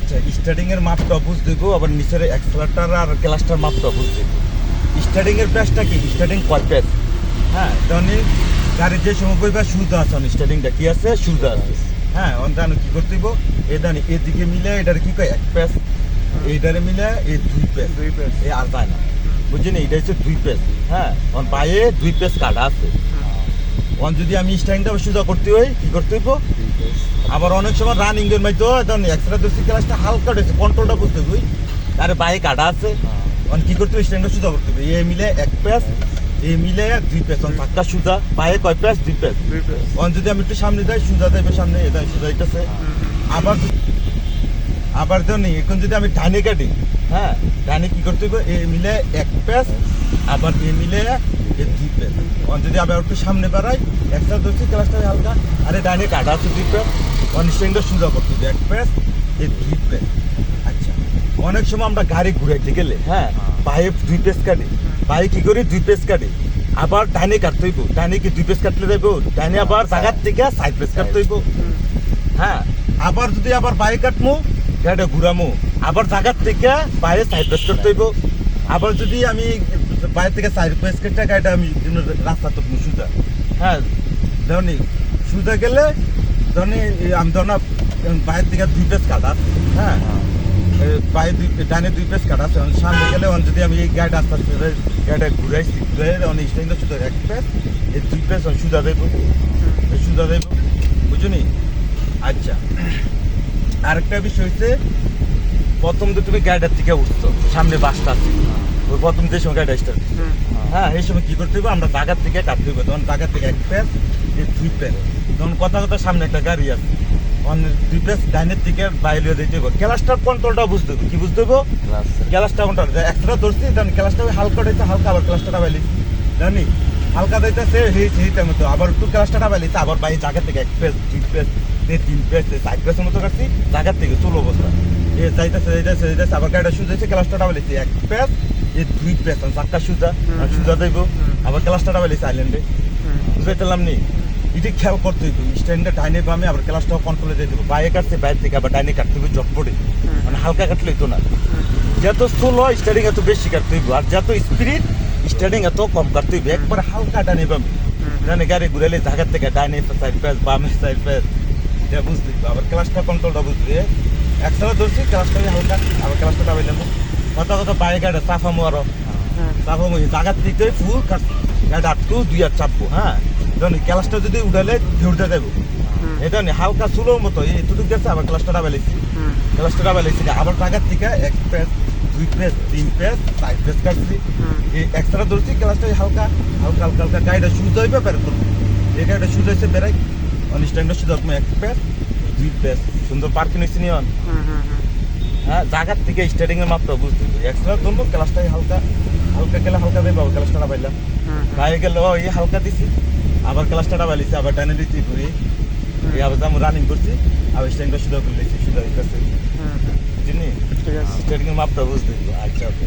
আচ্ছা স্টার্টিং এর মাপটা বুঝ দেবো আবার নিচের এক্সেলারটার আর ক্লাসটার মাপটা বুঝ দেবো। স্টার্টিং এর প্যাচটা কি? স্টার্টিং কয় প্যাচ হ্যাঁ তখন গাড়ির যে সময় কইবা সুদা আছে স্টার্টিংটা কি আছে? সুদা আছে। হ্যাঁ অন্তানো কি করতে হইব? এ দানি এদিকে মিলে এটার কি কয়? এক প্যাচ এইটারে মিলে এই দুই প্যাচ দুই পেজ এ আর যায় না। বুঝছেন? এটা হচ্ছে দুই পেজ হ্যাঁ অন পায়ে দুই পেজ কাটা আছে। অন যদি আমি স্ট্যান্ডটা সোজা করতে হই কি করতে হইব? আবার অনেক সময় রানিং এর মধ্যে তখন এক্সট্রা দোষী ক্লাসটা হালকা উঠেছে কন্ট্রোলটা বুঝতে হইব আরে পায়ে কাটা আছে। অন কি করতে হবে? স্ট্যান্ডটা সোজা করতে হবে। এ মিলে এক পেজ এ মিলে দুই পেজ অন পাক্কা সুদা পায়ে কয় পেজ দুই পেজ অন যদি আমি একটু সামনে যাই সুজা দেবে সামনে এটা সুজা যাইতেছে আবার যদি- আবার তো নেই এখন যদি আমি ডানে কাটি হ্যাঁ ডানে কি করতে হবে এ মিলে এক পেস আবার এ মিলে এ দুই অন যদি আবার একটু সামনে বাড়াই একটা ধরছি, ক্লাসটা হালকা। আরে ডানে কাটা আছে দুই পেস অন স্ট্যান্ডটা করতে হবে এক পেস এ দুই পেস আচ্ছা অনেক সময় আমরা গাড়ি ঘুরাইতে গেলে হ্যাঁ পায়ে দুই পেস কাটি। পায়ে কি করি? দুই পেস কাটি। আবার ডাইনে কাটতে হইব। ডাইনে কি দুই পেস কাটলে যাইব? ডাইনে আবার জায়গার থেকে সাইড পেস কাটতে হইব। হ্যাঁ আবার যদি আবার বাইরে কাটমু গাড়িটা ঘুরামু। আবার জায়গার থেকে বাইরে সাইড পেস করতে হইব আবার যদি আমি বাইরে থেকে সাইড পেস কেটে গাড়িটা আমি রাস্তা তো সুদা হ্যাঁ ধরনি সুদা গেলে ধরনি আমি ধর না বাইরের থেকে দুই পেস কাটা হ্যাঁ পায়ে দুই ডানে দুই পেস কাটা সামনে গেলে যদি আমি এই গাড়িটা আস্তে আস্তে গাড়িটা ঘুরাইছি ঘুরাই অনেক স্ট্যান্ডে শুধু এক পেস এই দুই পেস সুদা দেবো। সুদা দেবো। বুঝুনি? আচ্ছা। আরেকটা বিষয় হচ্ছে প্রথম তো তুমি গাড়িটার থেকে উঠছো সামনে বাসটা আছে। ওই প্রথম যে সময় গাড়িটা স্টার্ট হ্যাঁ এই সময় কি করতে হবে আমরা জায়গার থেকে কাটতে হবে তখন জায়গার থেকে এক প্যাস এই দুই প্যাস তখন কথা কথা সামনে একটা গাড়ি আছে। তখন দুই প্যাস ডাইনের থেকে বাইরে দিতে হবে ক্লাসটার কন্ট্রোলটা বুঝতে হবে কি বুঝতে হবে ক্লাসটা কন্ট্রোল এক্সট্রা ধরছি তখন ক্লাসটা ওই হালকা উঠেছে হালকা আবার ক্লাসটা ডাবাইলি জানি? হালকা দিতেছে সেই সেইটার মতো। আবার একটু ক্লাসটা ডাবাইলিছে আবার বাইরে জায়গা থেকে এক প্যাস দুই প্যাস তিন প্যাস চার প্যাসের মতো কাটছি জায়গার থেকে চলো অবস্থা এ যাইতেছে যাইতেছে যাইতেছে আবার গাড়িটা সুজাইছে ক্লাসটা ডাবাইলিছে এক প্যাস এই দুই প্যাস চারটা সুজা সুজা দেব আবার ক্লাসটা ডাবাইলিছে আইল্যান্ডে বুঝাইতেলাম নি? এটি খেয়াল করতে হইব স্ট্যান্ডে ডাইনে বামে আবার ক্লাসটাও কন্ট্রোলে দিয়ে দেবো বাইরে কাটছে বাইরে থেকে আবার ডাইনে কাটতে হবে জটপটে মানে হালকা কাটলেই তো না। যত স্লো স্টার্টিং এত বেশি কাটতে হইব আর যত স্পিড স্টার্টিং এত কম কাটতে হইব একবার হালকা ডানে বামে। ডানে গাড়ি ঘুরাইলে জায়গার থেকে ডাইনে সাইড প্যাস বামে সাইড প্যাস এটা বুঝতে আবার ক্লাসটা কন্ট্রোলটা বুঝতে একসাথে ধরছি ক্লাসটা হালকা আবার ক্লাসটা ডাবাই নেব। কথা কথা বাইরে গাড়ি চাফামো আরও চাফামো জায়গার থেকে ফুল কাটছি গাড়ি আটটু দুই আর চাপবো হ্যাঁ? ধরুন ক্লাসটা যদি উঠালে উঠতে দেবো। এটা নি হালকা চুলোর মতো এই এতটুকু গেছে আবার ক্লাসটা ডাবাইছি ক্লাসটা ডাবাইছি আবার জায়গার থেকে এক পেস দুই পেস তিন পেস চার পেস কাটছি। এই এক্সট্রা ধরছি ক্লাসটা হালকা হালকা হালকা হালকা গাড়িটা সুজ হইবে বের করব। এই গাড়িটা সুজ হয়েছে বেড়াই অনিস্ট্যান্ডটা সুজ হবে এক পেস দুই পেস সুন্দর পার্কিং হয়েছে নিয়ন হ্যাঁ জায়গার থেকে স্টার্টিং এর মাত্রা বুঝতে এক্সট্রা ধরবো ক্লাসটাই হালকা। হালকা গেলে হালকা দেবো ক্লাসটা ডাবাইলাম বাইরে গেলে ও এই হালকা দিছি আবার ক্লাসটা ডাবাইলিছি আবার টানে দিচ্ছি ঘুরি। আবার আমি রানিং করছি আবার স্ট্যান্ডটা সুদা করে দিচ্ছি হইতেছে। বুঝলি স্টার্টিং এর মাপটা বুঝতে আচ্ছা ওকে